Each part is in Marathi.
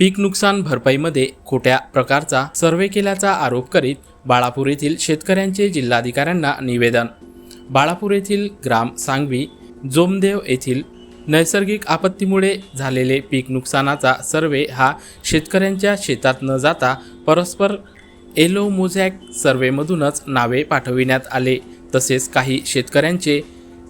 पीक नुकसान भरपाईमध्ये खोट्या प्रकारचा सर्वे केल्याचा आरोप करीत बाळापूर येथील शेतकऱ्यांचे जिल्हाधिकाऱ्यांना निवेदन. बाळापूर येथील ग्राम सांगवी जोमदेव येथील नैसर्गिक आपत्तीमुळे झालेले पीक नुकसानाचा सर्वे हा शेतकऱ्यांच्या शेतात न जाता परस्पर एलो मोझॅक सर्वेमधूनच नावे पाठविण्यात आले. तसेच काही शेतकऱ्यांचे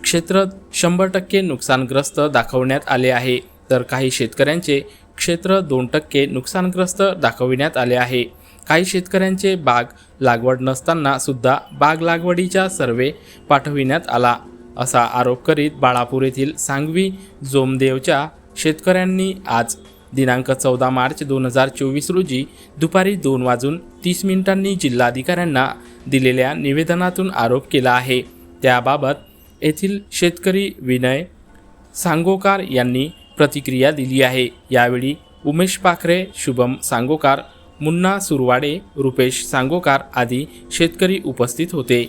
क्षेत्र शंभर टक्के नुकसानग्रस्त दाखवण्यात आले आहे. तर काही शेतकऱ्यांचे क्षेत्र दोन टक्के नुकसानग्रस्त दाखविण्यात आले आहे. काही शेतकऱ्यांचे बाग लागवड नसताना सुद्धा बाग लागवडीचा सर्वे पाठविण्यात आला असा आरोप करीत बाळापूर येथील सांगवी जोमदेवच्या शेतकऱ्यांनी आज दिनांक चौदा मार्च दोन हजार चोवीस रोजी दुपारी दोन वाजून तीस मिनिटांनी जिल्हाधिकाऱ्यांना दिलेल्या निवेदनातून आरोप केला आहे. त्याबाबत येथील शेतकरी विनय सांगोकार यांनी प्रतिक्रिया दिली आहे. यावेळी उमेश पाखरे शुभम सांगोकार मुन्ना सुरवाडे रुपेश सांगोकार आदी शेतकरी उपस्थित होते.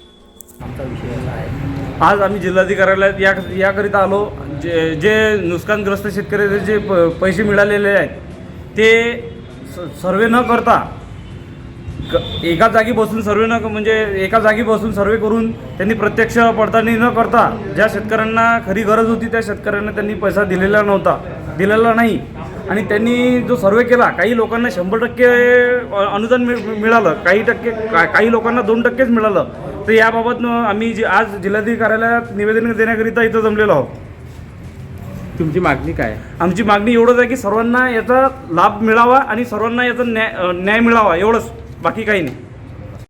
आज आम्ही जिल्हाधिकाऱ्यालयात या याकरिता आलो. जे जे नुकसानग्रस्त शेतकऱ्याचे जे प पैसे मिळालेले आहेत ते स सर्वे न करता क एका जागी बसून सर्वे न म्हणजे एका जागी बसून सर्वे करून त्यांनी प्रत्यक्ष पडताळणी न करता ज्या शेतकऱ्यांना खरी गरज होती त्या शेतकऱ्यांना त्यांनी पैसा दिलेला नव्हता दिलेला नाही. आणि त्यांनी जो सर्वे केला काही लोकांना शंभर टक्के अनुदान मिळ मिळालं काही टक्के का काही लोकांना दोन टक्केच मिळालं. तर याबाबत आम्ही जी आज जिल्हाधिकारी कार्यालयात निवेदन देण्याकरिता इथं जमलेलो आहोत. तुमची मागणी काय? आमची मागणी एवढंच आहे की सर्वांना याचा लाभ मिळावा आणि सर्वांना याचा न्याय न्याय मिळावा एवढंच. बाकी काही नाही.